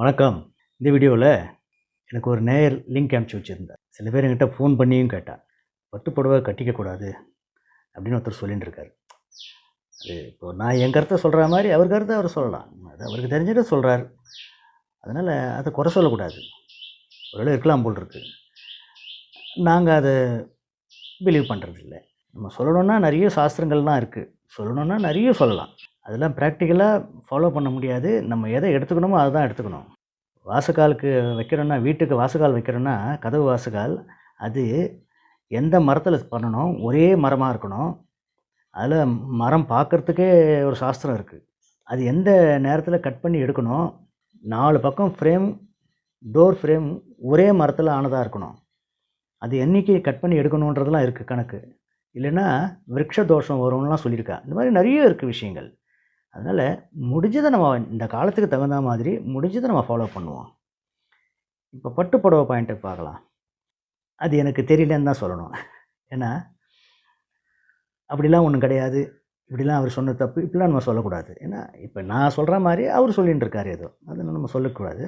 வணக்கம். இந்த வீடியோவில் எனக்கு ஒரு நேயர் லிங்க் அனுப்பிச்சி வச்சுருந்தார். சில பேர் என்கிட்ட ஃபோன் பண்ணியும் கேட்டான் பட்டு புடவை கட்டிக்கக்கூடாது அப்படின்னு ஒருத்தர் சொல்லிட்டு இருக்காரு. அது இப்போ நான் என் கருத்தை சொல்கிற மாதிரி அவர் கருத்தை அவர் சொல்லலாம். அது அவருக்கு தெரிஞ்சதை சொல்கிறார் அதனால் அதை குறை சொல்லக்கூடாது. ஒருவேளை இருக்கலாம் போல் இருக்கு. நாங்கள் அதை பிலீவ் பண்ணுறதில்ல நம்ம சொல்லணுன்னா நிறைய சாஸ்திரங்கள்லாம் இருக்குது சொல்லணுன்னா நிறைய சொல்லலாம். அதெல்லாம் ப்ராக்டிக்கலாக ஃபாலோ பண்ண முடியாது. நம்ம எதை எடுத்துக்கணுமோ அதை தான் எடுத்துக்கணும். வாசக்காலுக்கு வைக்கிறோன்னா வீட்டுக்கு வாசக்கால் வைக்கிறோன்னா கதவு வாசக்கால் அது எந்த மரத்தில் பண்ணணும்? ஒரே மரமாக இருக்கணும். அதில் மரம் பார்க்குறதுக்கே ஒரு சாஸ்திரம் இருக்குது அது எந்த நேரத்தில் கட் பண்ணி எடுக்கணும்? நாலு பக்கம் ஃப்ரேம் டோர் ஃப்ரேம் ஒரே மரத்தில் ஆனதாக இருக்கணும். அது என்றைக்கு கட் பண்ணி எடுக்கணுன்றதெல்லாம் இருக்குது கணக்கு. இல்லைன்னா விரக்ஷ தோஷம் வரும்லாம் சொல்லியிருக்கா. இந்த மாதிரி நிறைய இருக்குது விஷயங்கள். அதனால் முடிஞ்சதை நம்ம இந்த காலத்துக்கு தகுந்த மாதிரி முடிஞ்சதை நம்ம ஃபாலோ பண்ணுவோம். இப்போ பட்டு புடவை பாயிண்ட்டு பார்க்கலாம். அது எனக்கு தெரியலன்னு தான் சொல்லணும். ஏன்னா அப்படிலாம் ஒன்றும் கிடையாது. இப்படிலாம் அவர் சொன்ன தப்பு. இப்படிலாம் நம்ம சொல்லக்கூடாது. ஏன்னா இப்போ நான் சொல்கிற மாதிரி அவர் சொல்லிகிட்டு இருக்காரு ஏதோ. அதை நம்ம சொல்லக்கூடாது.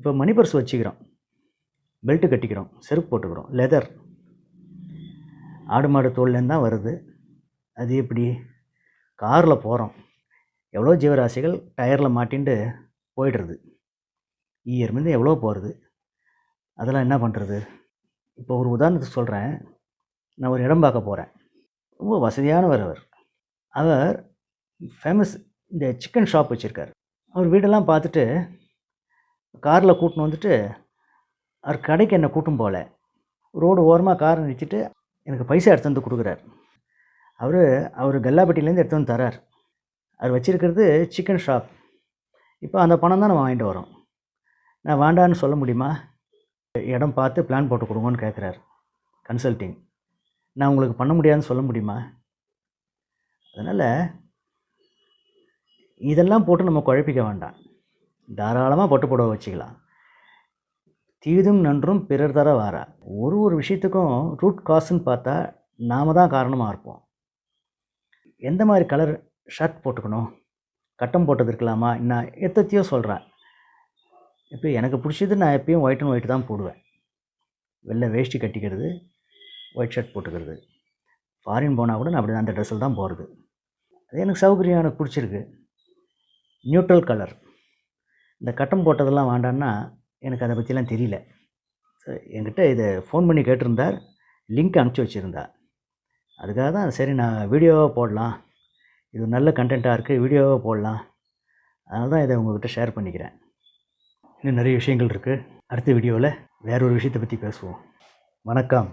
இப்போ மணி பர்ஸ் வச்சுக்கிறோம். பெல்ட்டு கட்டிக்கிறோம். செருப்பு போட்டுக்கிறோம். லெதர் ஆடு மாடு தோல்லேருந்து தான் வருது. அது எப்படி? காரில் போகிறோம் எவ்வளோ ஜீவராசிகள் டயரில் மாட்டின்ட்டு போயிடுறது. ஈயர்மேந்து எவ்வளோ போகிறது அதெல்லாம் என்ன பண்ணுறது இப்போ ஒரு உதாரணத்துக்கு சொல்கிறேன் நான் ஒரு இடம் பார்க்க போகிறேன் ரொம்ப வசதியானவர் அவர். அவர் ஃபேமஸ் இந்த சிக்கன் ஷாப் வச்சுருக்கார். அவர் வீடெல்லாம் பார்த்துட்டு காரில் கூட்டின்னு வந்துட்டு அவர் கடைக்கு என்னை கூட்டும் போகல ரோடு ஓரமாக காரை நிறுத்திட்டு எனக்கு பைசா எடுத்து வந்து கொடுக்குறாரு. அவர் அவர் கல்லாப்பட்டியிலேருந்து எடுத்து வந்து தரார் அவர் வச்சுருக்கிறது சிக்கன் ஷாப் இப்போ அந்த பணம் தான் நம்ம வாங்கிட்டு வரோம். நான் வேண்டான்னு சொல்ல முடியுமா? இடம் பார்த்து பிளான் போட்டு கொடுங்கன்னு கேட்குறாரு கன்சல்ட்டிங் நான் உங்களுக்கு பண்ண முடியாதுன்னு சொல்ல முடியுமா? அதனால் இதெல்லாம் போட்டு நம்ம குழப்பிக்க வேண்டாம். தாராளமாக பட்டு புடவை வச்சுக்கலாம். தீதும் நன்றும் பிறர் தர வாரா. ஒரு ஒரு விஷயத்துக்கும் ரூட் காஸ்ன்னு பார்த்தா நாம தான் காரணமாக இருப்போம். எந்த மாதிரி கலர் ஷர்ட் போட்டுக்கணும்? கட்டம் போட்டது இருக்கலாமா? என்ன? எத்தத்தையோ சொல்கிறேன் இப்போ எனக்கு பிடிச்சது நான் எப்பயும் ஒயிட் அண்ட் ஒயிட் தான் போடுவேன். வெள்ளை வேஷ்டி கட்டிக்கிறது ஒயிட் ஷர்ட் போட்டுக்கிறது. ஃபாரின் போனால் கூட நான் அப்படி அந்த ட்ரெஸ்ஸில் தான் போகிறது அது எனக்கு சௌகரியம் எனக்கு பிடிச்சிருக்கு. நியூட்ரல் கலர் இந்த கட்டம் போட்டதெல்லாம் வேண்டான்னா எனக்கு அதை பற்றிலாம் தெரியல. என்கிட்ட இதை ஃபோன் பண்ணி கேட்டிருந்தார் லிங்க் அனுப்பிச்சி வச்சுருந்தார். அதுக்காக தான் சரி நான் வீடியோவாக போடலாம். இது நல்ல கண்டென்ட்டாக இருக்குது வீடியோவாக போடலாம். அதனால தான் இதை உங்கள்கிட்ட ஷேர் பண்ணிக்கிறேன். இன்னும் நிறைய விஷயங்கள் இருக்குது அடுத்த வீடியோவில் வேறொரு விஷயத்தை பற்றி பேசுவோம். வணக்கம்.